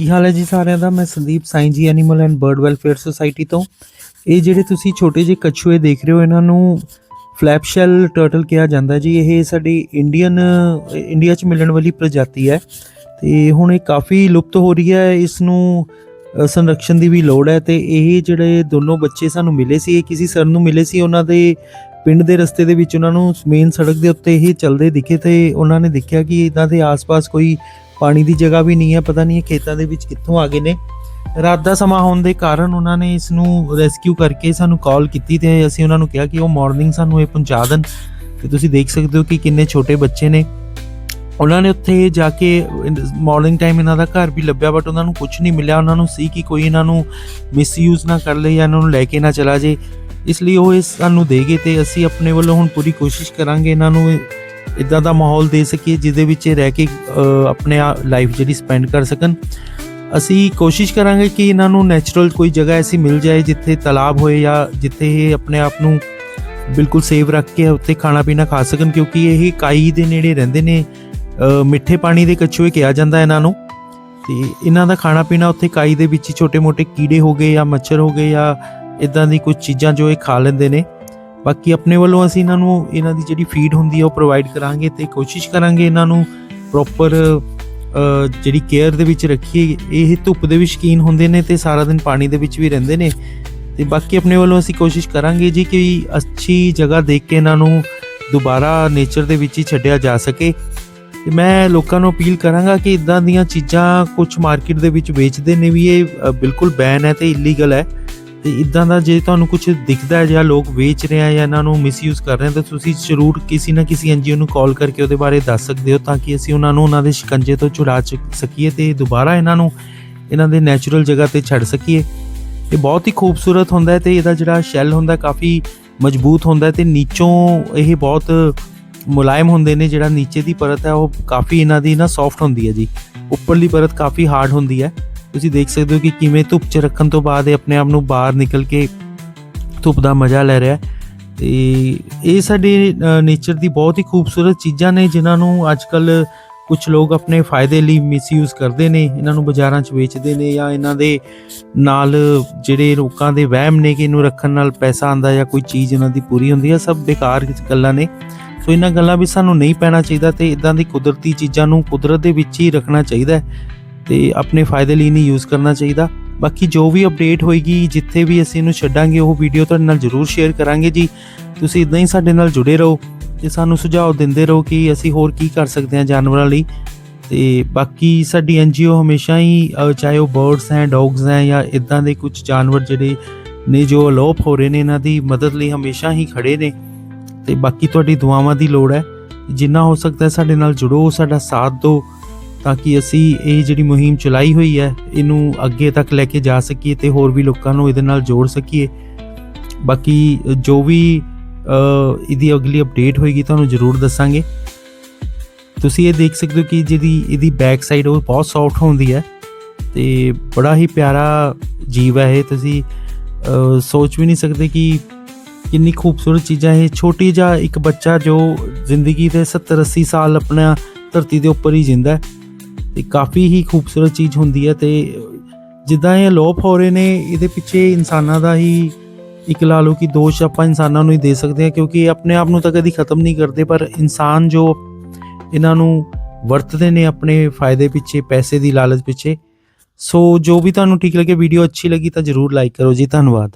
ਕੀ ਹਾਲ ਹੈ ਜੀ ਸਾਰਿਆਂ ਦਾ? ਮੈਂ Sandeep Sain ji animal and bird welfare society ਤੋਂ। ਇਹ ਜਿਹੜੇ ਤੁਸੀਂ ਛੋਟੇ ਜਿਹੇ ਕਛੂਏ ਦੇਖ ਰਹੇ ਹੋ, ਇਹਨਾਂ ਨੂੰ ਫਲੈਪ ਸ਼ੈਲ ਟਰਟਲ ਕਿਹਾ ਜਾਂਦਾ ਜੀ। ਇਹ ਸਾਡੀ ਇੰਡੀਅਨ ਇੰਡੀਆ 'ਚ ਮਿਲਣ ਵਾਲੀ ਪ੍ਰਜਾਤੀ ਹੈ। ਤੇ ਹੁਣ ਇਹ ਕਾਫੀ ਲੁਪਤ ਹੋ ਰਹੀ ਹੈ। ਇਸ ਨੂੰ ਸੰਰਕਸ਼ਣ ਦੀ ਵੀ ਲੋੜ ਹੈ ਤੇ ਇਹ ਜਿਹੜੇ ਦੋਨੋਂ ਬੱਚੇ ਸਾਨੂੰ ਮਿਲੇ ਸੀ, ਇਹ ਕਿਸੇ ਸਰ ਨੂੰ ਮਿਲੇ ਸੀ, ਉਹਨਾਂ ਦੇ ਪਿੰਡ ਦੇ ਰਸਤੇ ਦੇ ਵਿੱਚ ਉਹਨਾਂ ਨੂੰ ਮੇਨ ਸੜਕ ਦੇ ਉੱਤੇ ਇਹ ਚੱਲਦੇ ਦਿਖੇ ਤੇ ਉਹਨਾਂ ਨੇ ਦੇਖਿਆ ਕਿ ਇਹਨਾਂ ਦੇ ਆਸ-ਪਾਸ ਕੋਈ ਪਾਣੀ ਦੀ ਜਗ੍ਹਾ ਵੀ ਨਹੀਂ ਹੈ, ਪਤਾ ਨਹੀਂ ਇਹ ਖੇਤਾਂ ਦੇ ਵਿੱਚ ਕਿੱਥੋਂ ਆ ਗਏ ਨੇ। ਰਾਤ ਦਾ ਸਮਾਂ ਹੋਣ ਦੇ ਕਾਰਨ ਉਹਨਾਂ ਨੇ ਇਸ ਨੂੰ ਰੈਸਕਿਊ ਕਰਕੇ ਸਾਨੂੰ ਕਾਲ ਕੀਤੀ ਤੇ ਅਸੀਂ ਉਹਨਾਂ ਨੂੰ ਕਿਹਾ ਕਿ ਉਹ ਮਾਰਨਿੰਗ ਸਾਨੂੰ ਇਹ ਪਹੁੰਚਾ ਦੇਣ। ਤੇ ਤੁਸੀਂ ਦੇਖ ਸਕਦੇ ਹੋ ਕਿ ਕਿੰਨੇ ਛੋਟੇ ਬੱਚੇ ਨੇ। ਉਹਨਾਂ ਨੇ ਉੱਥੇ ਜਾ ਕੇ ਮਾਰਨਿੰਗ ਟਾਈਮ ਇਹਨਾਂ ਦਾ ਘਰ ਵੀ ਲੱਭਿਆ ਬਟ ਉਹਨਾਂ ਨੂੰ ਕੁਝ ਨਹੀਂ ਮਿਲਿਆ। ਉਹਨਾਂ ਨੂੰ ਸੀ ਕਿ ਕੋਈ ਇਹਨਾਂ ਨੂੰ ਮਿਸਯੂਜ਼ ਨਾ ਕਰ ਲਏ ਜਾਂ ਇਹਨਾਂ ਨੂੰ ਲੈ ਕੇ ਨਾ ਚਲਾ ਜੇ ਇਸ ਲਈ ਉਹ ਇਸ ਸਾਨੂੰ ਦੇ ਗਏ ਤੇ ਅਸੀਂ ਆਪਣੇ ਵੱਲੋਂ ਹੁਣ ਪੂਰੀ ਕੋਸ਼ਿਸ਼ ਕਰਾਂਗੇ ਇਹਨਾਂ ਨੂੰ ਇਦਾਂ ਦਾ ਮਾਹੌਲ ਦੇ ਸਕੀਏ ਜਿਹਦੇ ਵਿੱਚ ਇਹ ਰਹਿ ਕੇ ਆਪਣੇ ਲਾਈਫ ਜਿਹੜੀ ਸਪੈਂਡ ਕਰ ਸਕਣ। ਅਸੀਂ ਕੋਸ਼ਿਸ਼ ਕਰਾਂਗੇ ਕਿ ਇਹਨਾਂ ਨੂੰ ਨੈਚੁਰਲ ਕੋਈ ਜਗ੍ਹਾ ਐਸੀ ਮਿਲ ਜਾਏ ਜਿੱਥੇ ਤਲਾਬ ਹੋਏ ਜਾਂ ਜਿੱਥੇ ਇਹ ਆਪਣੇ ਆਪ ਨੂੰ ਬਿਲਕੁਲ ਸੇਵ ਰੱਖ ਕੇ ਉੱਥੇ ਖਾਣਾ ਪੀਣਾ ਖਾ ਸਕਣ, ਕਿਉਂਕਿ ਇਹ ਕਾਈ ਦੇ ਨੇੜੇ ਰਹਿੰਦੇ ਨੇ। ਮਿੱਠੇ ਪਾਣੀ ਦੇ ਕਛੂਏ ਕਿਹਾ ਜਾਂਦਾ ਇਹਨਾਂ ਨੂੰ। ਤੇ ਇਹਨਾਂ ਦਾ ਖਾਣਾ ਪੀਣਾ ਉੱਥੇ ਕਾਈ ਦੇ ਵਿੱਚ ਹੀ ਛੋਟੇ-ਮੋਟੇ ਕੀੜੇ ਹੋ ਗਏ ਜਾਂ ਮੱਛਰ ਹੋ ਗਏ ਜਾਂ ਇਦਾਂ ਦੀ ਕੁਝ ਚੀਜ਼ਾਂ ਜੋ ਇਹ ਖਾ ਲੈਂਦੇ ਨੇ। ਬਾਕੀ ਆਪਣੇ ਵੱਲੋਂ ਅਸੀਂ ਇਹਨਾਂ ਨੂੰ, ਇਹਨਾਂ ਦੀ ਜਿਹੜੀ ਫੀਡ ਹੁੰਦੀ ਹੈ ਉਹ ਪ੍ਰੋਵਾਈਡ ਕਰਾਂਗੇ ਤੇ ਕੋਸ਼ਿਸ਼ ਕਰਾਂਗੇ ਇਹਨਾਂ ਨੂੰ ਪ੍ਰੋਪਰ ਜਿਹੜੀ ਕੇਅਰ ਦੇ ਵਿੱਚ ਰੱਖੀਏ। ਇਹ ਧੁੱਪ ਦੇ ਵੀ ਸ਼ਕੀਨ ਹੁੰਦੇ ਨੇ ਤੇ ਸਾਰਾ ਦਿਨ ਪਾਣੀ ਦੇ ਵਿੱਚ ਵੀ ਰਹਿੰਦੇ ਨੇ। ਤੇ ਬਾਕੀ ਆਪਣੇ ਵੱਲੋਂ ਅਸੀਂ ਕੋਸ਼ਿਸ਼ ਕਰਾਂਗੇ ਜੀ ਕਿ ਅੱਛੀ ਜਗ੍ਹਾ ਦੇਖ ਕੇ ਇਹਨਾਂ ਨੂੰ ਦੁਬਾਰਾ ਨੇਚਰ ਦੇ ਵਿੱਚ ਹੀ ਛੱਡਿਆ ਜਾ ਸਕੇ। ਤੇ ਮੈਂ ਲੋਕਾਂ ਨੂੰ ਅਪੀਲ ਕਰਾਂਗਾ ਕਿ ਇਦਾਂ ਦੀਆਂ ਚੀਜ਼ਾਂ ਕੁਝ ਮਾਰਕੀਟ ਦੇ ਵਿੱਚ ਵੇਚਦੇ ਨੇ ਵੀ ਇਹ ਬਿਲਕੁਲ ਬੈਨ ਹੈ ਤੇ ਇਲੀਗਲ ਹੈ। ਤੇ ਇਦਾਂ ਦਾ ਜੇ ਤੁਹਾਨੂੰ ਕੁਝ ਦਿਖਦਾ ਹੈ ਜਾਂ ਲੋਕ ਵੇਚ ਰਹੇ ਆ ਜਾਂ ਇਹਨਾਂ ਨੂੰ ਮਿਸਯੂਜ਼ ਕਰ ਰਹੇ ਆ, ਤਾਂ ਤੁਸੀਂ ਜ਼ਰੂਰ ਕਿਸੇ ਨਾ ਕਿਸੇ ਐਨਜੀਓ ਨੂੰ ਕਾਲ ਕਰਕੇ ਉਹਦੇ ਬਾਰੇ ਦੱਸ ਸਕਦੇ ਹੋ ਤਾਂ ਕਿ ਅਸੀਂ ਉਹਨਾਂ ਨੂੰ ਉਹਨਾਂ ਦੇ ਸ਼ਿਕੰਜੇ ਤੋਂ ਛੁਡਾ ਚ- ਸਕੀਏ ਤੇ ਦੁਬਾਰਾ ਇਹਨਾਂ ਨੂੰ ਇਹਨਾਂ ਦੇ ਨੈਚੁਰਲ ਜਗ੍ਹਾ ਤੇ ਛੱਡ ਸਕੀਏ। ਇਹ ਬਹੁਤ ਹੀ ਖੂਬਸੂਰਤ ਹੁੰਦਾ ਹੈ ਤੇ ਇਹਦਾ ਜਿਹੜਾ ਸ਼ੈਲ ਹੁੰਦਾ ਕਾਫੀ ਮਜ਼ਬੂਤ ਹੁੰਦਾ ਹੈ ਤੇ ਨੀਚੋਂ ਇਹ ਬਹੁਤ ਮੁਲਾਇਮ ਹੁੰਦੇ ਨੇ, ਜਿਹੜਾ ਨੀਚੇ ਦੀ ਪਰਤ ਹੈ ਉਹ ਕਾਫੀ ਇਹਨਾਂ ਦੀ ਨਾ ਸੌਫਟ ਹੁੰਦੀ ਹੈ ਜੀ। ਉੱਪਰਲੀ ਪਰਤ ਕਾਫੀ ਹਾਰਡ ਹੁੰਦੀ ਹੈ। ਤੁਸੀਂ ਦੇਖ ਸਕਦੇ ਹੋ ਕਿ ਕਿਵੇਂ ਧੁੱਪ 'ਚ ਰੱਖਣ ਤੋਂ ਬਾਅਦ ਇਹ ਆਪਣੇ ਆਪ ਨੂੰ ਬਾਹਰ ਨਿਕਲ ਕੇ ਧੁੱਪ ਦਾ ਮਜ਼ਾ ਲੈ ਰਿਹਾ ਹੈ। ਤੇ ਇਹ ਸਾਡੇ ਨੇਚਰ ਦੀ ਬਹੁਤ ਹੀ ਖੂਬਸੂਰਤ ਚੀਜ਼ਾਂ ਨੇ ਜਿਨ੍ਹਾਂ ਨੂੰ ਅੱਜ ਅੱਜਕੱਲ ਕੁਝ ਲੋਕ ਆਪਣੇ ਫਾਇਦੇ ਲਈ ਮਿਸਯੂਜ਼ ਕਰਦੇ ਨੇ, ਇਹਨਾਂ ਨੂੰ ਬਾਜ਼ਾਰਾਂ 'ਚ ਵੇਚਦੇ ਨੇ ਜਾਂ ਇਹਨਾਂ ਦੇ ਨਾਲ ਜਿਹੜੇ ਲੋਕਾਂ ਦੇ ਵਹਿਮ ਨੇ ਕਿ ਇਹਨੂੰ ਰੱਖਣ ਨਾਲ ਪੈਸਾ ਆਂਦਾ ਜਾਂ ਕੋਈ ਚੀਜ਼ ਇਹਨਾਂ ਦੀ ਪੂਰੀ ਹੁੰਦੀ ਹੈ ਸਭ ਬੇਕਾਰ ਗੱਲਾਂ ਨੇ। ਸੋ ਇਹਨਾਂ ਗੱਲਾਂ ਵੀ ਸਾਨੂੰ ਨਹੀਂ ਪੈਣਾ ਚਾਹੀਦਾ ਤੇ ਇਦਾਂ ਦੀ ਕੁਦਰਤੀ ਚੀਜ਼ਾਂ ਨੂੰ ਕੁਦਰਤ ਦੇ ਵਿੱਚ ਹੀ ਰੱਖਣਾ ਚਾਹੀਦਾ ਹੈ। ਤੇ ਆਪਣੇ ਫਾਇਦੇ ਲਈ ਨਹੀਂ ਯੂਜ਼ ਕਰਨਾ ਚਾਹੀਦਾ। ਬਾਕੀ ਜੋ ਵੀ ਅਪਡੇਟ ਹੋਏਗੀ, ਜਿੱਥੇ ਵੀ ਅਸੀਂ ਇਹਨੂੰ ਛੱਡਾਂਗੇ, ਉਹ ਵੀਡੀਓ ਤੁਹਾਡੇ ਨਾਲ ਜ਼ਰੂਰ ਸ਼ੇਅਰ ਕਰਾਂਗੇ ਜੀ। ਤੁਸੀਂ ਇਦਾਂ ਹੀ ਸਾਡੇ ਨਾਲ ਜੁੜੇ ਰਹੋ ਤੇ ਸਾਨੂੰ ਸੁਝਾਅ ਦਿੰਦੇ ਰਹੋ ਕਿ ਅਸੀਂ ਹੋਰ ਕੀ ਕਰ ਸਕਦੇ ਹਾਂ ਜਾਨਵਰਾਂ ਲਈ। ਤੇ ਬਾਕੀ ਸਾਡੀ ਐਨਜੀਓ ਹਮੇਸ਼ਾ ਹੀ ਚਾਹੇ ਉਹ ਬਰਡਸ ਹੈ ਡੌਗਸ ਹੈ ਜਾਂ ਇਦਾਂ ਦੇ ਕੁਝ ਜਾਨਵਰ ਜਿਹੜੇ ਨੇ ਜੋ ਅਲੋਪ ਹੋ ਰਹੇ ਨੇ, ਇਹਨਾਂ ਦੀ ਮਦਦ ਲਈ ਹਮੇਸ਼ਾ ਹੀ ਖੜੇ ਨੇ। ਤੇ ਬਾਕੀ ਤੁਹਾਡੀ ਦੁਆਵਾਂ ਦੀ ਲੋੜ ਹੈ। ਜਿੰਨਾ ਹੋ ਸਕਦਾ ਸਾਡੇ ਨਾਲ ਜੁੜੋ, ਸਾਡਾ ਸਾਥ ਦਿਓ। ਤਾਂ ਕਿ ਅਸੀਂ ਇਹ ਜਿਹੜੀ ਮੁਹਿੰਮ ਚਲਾਈ ਹੋਈ ਹੈ, ਇਹਨੂੰ ਅੱਗੇ ਤੱਕ ਲੈ ਕੇ ਜਾ ਸਕੀਏ ਤੇ ਹੋਰ ਵੀ ਲੋਕਾਂ ਨੂੰ ਇਹਦੇ ਨਾਲ ਜੋੜ ਸਕੀਏ। ਬਾਕੀ ਜੋ ਵੀ ਇਹਦੀ ਅਗਲੀ ਅਪਡੇਟ ਹੋਏਗੀ ਤੁਹਾਨੂੰ ਜ਼ਰੂਰ ਦੱਸਾਂਗੇ। ਤੁਸੀਂ ਇਹ ਦੇਖ ਸਕਦੇ ਹੋ ਕਿ ਜਿਹਦੀ, ਇਹਦੀ ਬੈਕ ਸਾਈਡ ਉਹ ਬਹੁਤ ਸੌਫਟ ਹੁੰਦੀ ਹੈ ਤੇ ਬੜਾ ਹੀ ਪਿਆਰਾ ਜੀਵ ਹੈ ਇਹ। ਤੁਸੀਂ ਸੋਚ ਵੀ ਨਹੀਂ ਸਕਦੇ ਕਿ ਕਿੰਨੀ ਖੂਬਸੂਰਤ ਚੀਜ਼ਾਂ ਇਹ। ਛੋਟੀ ਜਿਹਾ ਇੱਕ ਬੱਚਾ ਜੋ ਜ਼ਿੰਦਗੀ ਦੇ 70 80 ਸਾਲ ਆਪਣਾ ਧਰਤੀ ਦੇ ਉੱਪਰ ਹੀ ਜਿੰਦਾ ਹੈ। ਤੇ ਕਾਫੀ ਹੀ ਖੂਬਸੂਰਤ ਚੀਜ਼ ਹੁੰਦੀ ਹੈ ਤੇ ਜਿੱਦਾਂ ਇਹ ਅਲੋਪ ਹੋ ਰਹੇ ਨੇ, ਇਹਦੇ ਪਿੱਛੇ ਇਨਸਾਨਾਂ ਦਾ ਹੀ ਇੱਕ ਲਾ ਲਓ ਕਿ ਦੋਸ਼ ਆਪਾਂ ਇਨਸਾਨਾਂ ਨੂੰ ਹੀ ਦੇ ਸਕਦੇ ਹਾਂ, ਕਿਉਂਕਿ ਇਹ ਆਪਣੇ ਆਪ ਨੂੰ ਤਾਂ ਕਦੀ ਖਤਮ ਨਹੀਂ ਕਰਦੇ, ਪਰ ਇਨਸਾਨ ਜੋ ਇਹਨਾਂ ਨੂੰ ਵਰਤਦੇ ਨੇ ਆਪਣੇ ਫਾਇਦੇ ਪਿੱਛੇ, ਪੈਸੇ ਦੀ ਲਾਲਚ ਪਿੱਛੇ, ਸੋ ਜੋ ਵੀ ਤੁਹਾਨੂੰ ਠੀਕ ਲੱਗੇ, ਵੀਡੀਓ ਅੱਛੀ ਲੱਗੀ ਤਾਂ ਜਰੂਰ ਲਾਈਕ ਕਰੋ ਜੀ, ਧੰਨਵਾਦ।